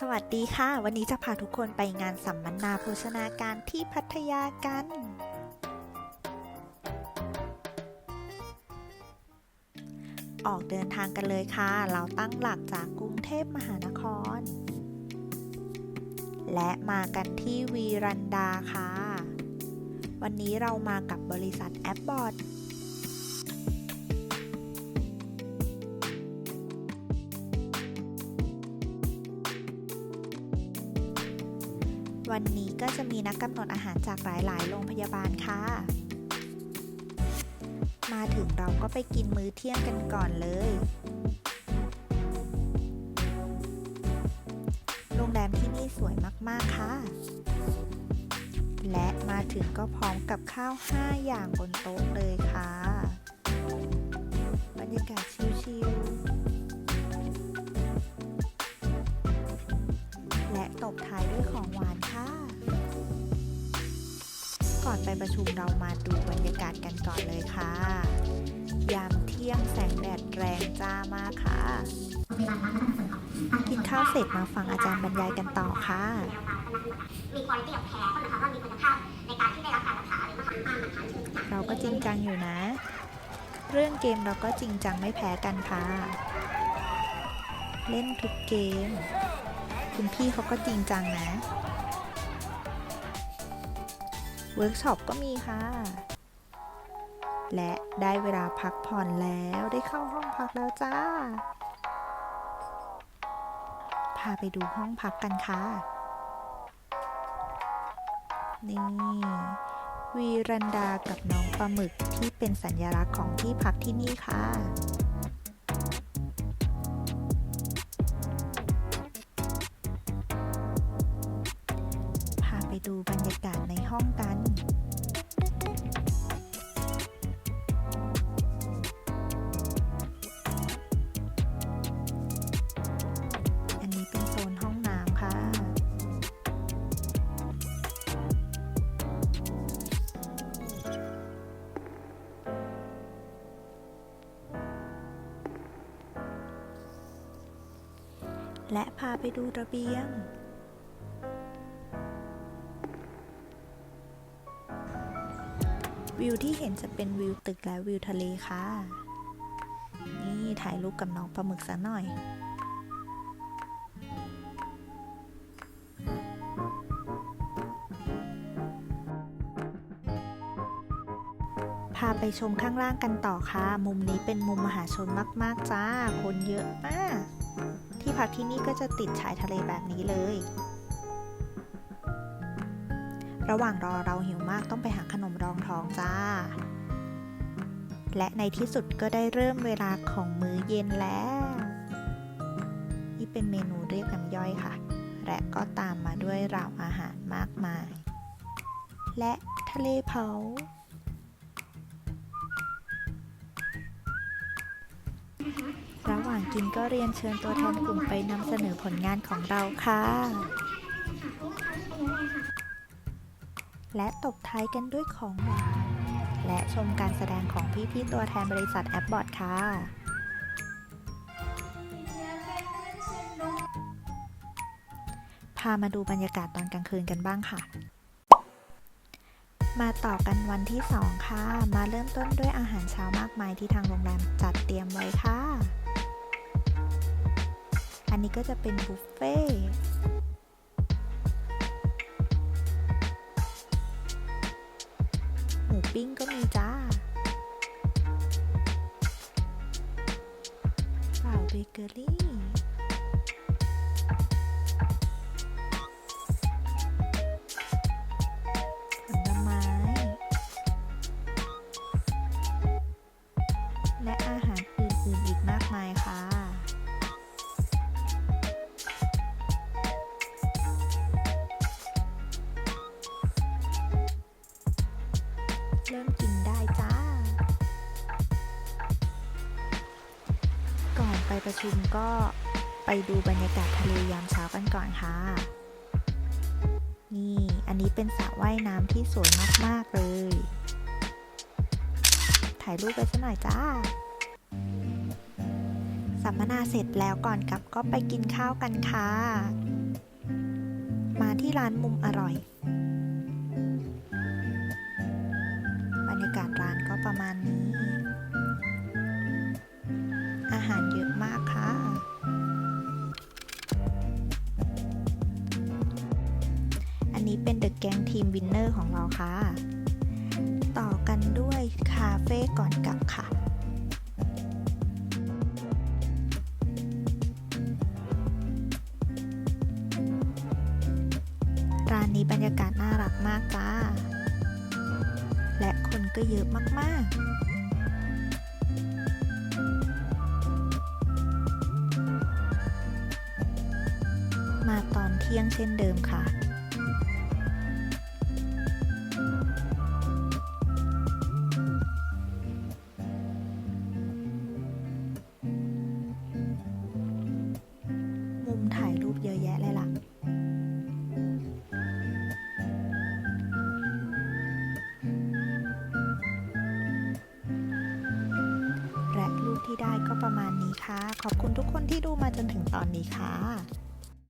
สวัสดีค่ะ วันนี้จะพาทุกคนไปงานสัมมนาโภชนาการที่พัทยากัน ออกเดินทางกันเลยค่ะ เราตั้งหลักจากกรุงเทพมหานคร และมากันที่วีรันดาค่ะ วันนี้เรามากับบริษัทแอปบอร์ด วันนี้ก็จะมีนักกำหนดอาหารจากหลาย ๆ โรงพยาบาลค่ะ มาถึงเราก็ไปกินมื้อเที่ยงกันก่อนเลย โรงแรมที่นี่สวยมาก ๆ ค่ะ และมาถึงก็พร้อมกับข้าว 5 อย่างบนโต๊ะเลยค่ะ บรรยากาศชิล ๆและตบท้ายด้วยของหวาน อนไปประชุมเรามาดูบรรยากาศกันก่อนเลยค่ะ ยามเที่ยงแสงแดดแรงจ้ามากค่ะ กินข้าวเสร็จมาฟังอาจารย์บรรยายกันต่อค่ะ มีคุณภาพของแท้ก็หมายความว่ามีคุณภาพในการที่ได้รับการรักษาหรือว่าตามหลักฐานเชิงประเราก็จริงจังอยู่นะ เรื่องเกมเราก็จริงจังไม่แพ้กันค่ะ เล่นทุกเกม คุณพี่เขาก็จริงจังนะ เวิร์กช็อปก็มีค่ะ และได้เวลาพักผ่อนแล้วได้เข้าห้องพักแล้วจ้า พาไปดูห้องพักกันค่ะ นี่ วีรันดากับน้องปลาหมึกที่เป็นสัญลักษณ์ของที่พักที่นี่ค่ะ ยากาศในห้องกันอันนี้เป็นโซนห้องน้ำค่ะและพาไปดูระเบียง วิวที่เห็นจะเป็นวิวตึกและวิวทะเลค่ะ นี่ถ่ายรูปกับน้องปลาหมึกซะหน่อยพาไปชมข้างล่างกันต่อค่ะ มุมนี้เป็นมุมมหาชนมากๆจ้า คนเยอะมาก ที่พักที่นี่ก็จะติดชายทะเลแบบนี้เลย ระหว่างรอเราหิวมากต้องไปหาขนมรองท้องจ้า และในที่สุดก็ได้เริ่มเวลาของมื้อเย็นแล้ว นี่เป็นเมนูเรียกน้ำย่อยค่ะ และก็ตามมาด้วยราวอาหารมากมาย และทะเลเผาระหว่างกินก็เรียนเชิญตัวแทนกลุ่มไปนำเสนอผลงานของเราค่ะ และตบท้ายกันด้วยของหวานและชมการแสดงของพี่ ๆ ตัวแทนบริษัทแอปบอร์ดค่ะพามาดูบรรยากาศตอนกลางคืนกันบ้างค่ะ มาต่อกันวันที่ 2 ค่ะ มาเริ่มต้นด้วยอาหารเช้ามากมายที่ทางโรงแรมจัดเตรียมไว้ค่ะ อันนี้ก็จะเป็นบุฟเฟ่ มูปิ้งก็มีจ้าฝ่าวเบเกอรี่ เริ่มกินได้จ้า ก่อนไปประชุมก็ไปดูบรรยากาศทะเลยามเช้ากันก่อนค่ะ นี่ อันนี้เป็นสระว่ายน้ำที่สวยมาก ๆ เลย ถ่ายรูปไปสักหน่อยจ้าสสัมมนาเสร็จแล้วก่อนกลับก็ไปกินข้าวกันค่ะ มาที่ร้านมุมอร่อย อันนี้เป็นเดอะแกงทีมวินเนอร์ของเราค่ะ ต่อกันด้วยคาเฟ่ก่อนกลับค่ะร้านนี้บรรยากาศน่ารักมากจ้า และคนก็เยอะมาก ๆมาตอนเที่ยงเช่นเดิมค่ะ ขอบคุณทุกคนที่ดูมาจนถึงตอนนี้ค่ะ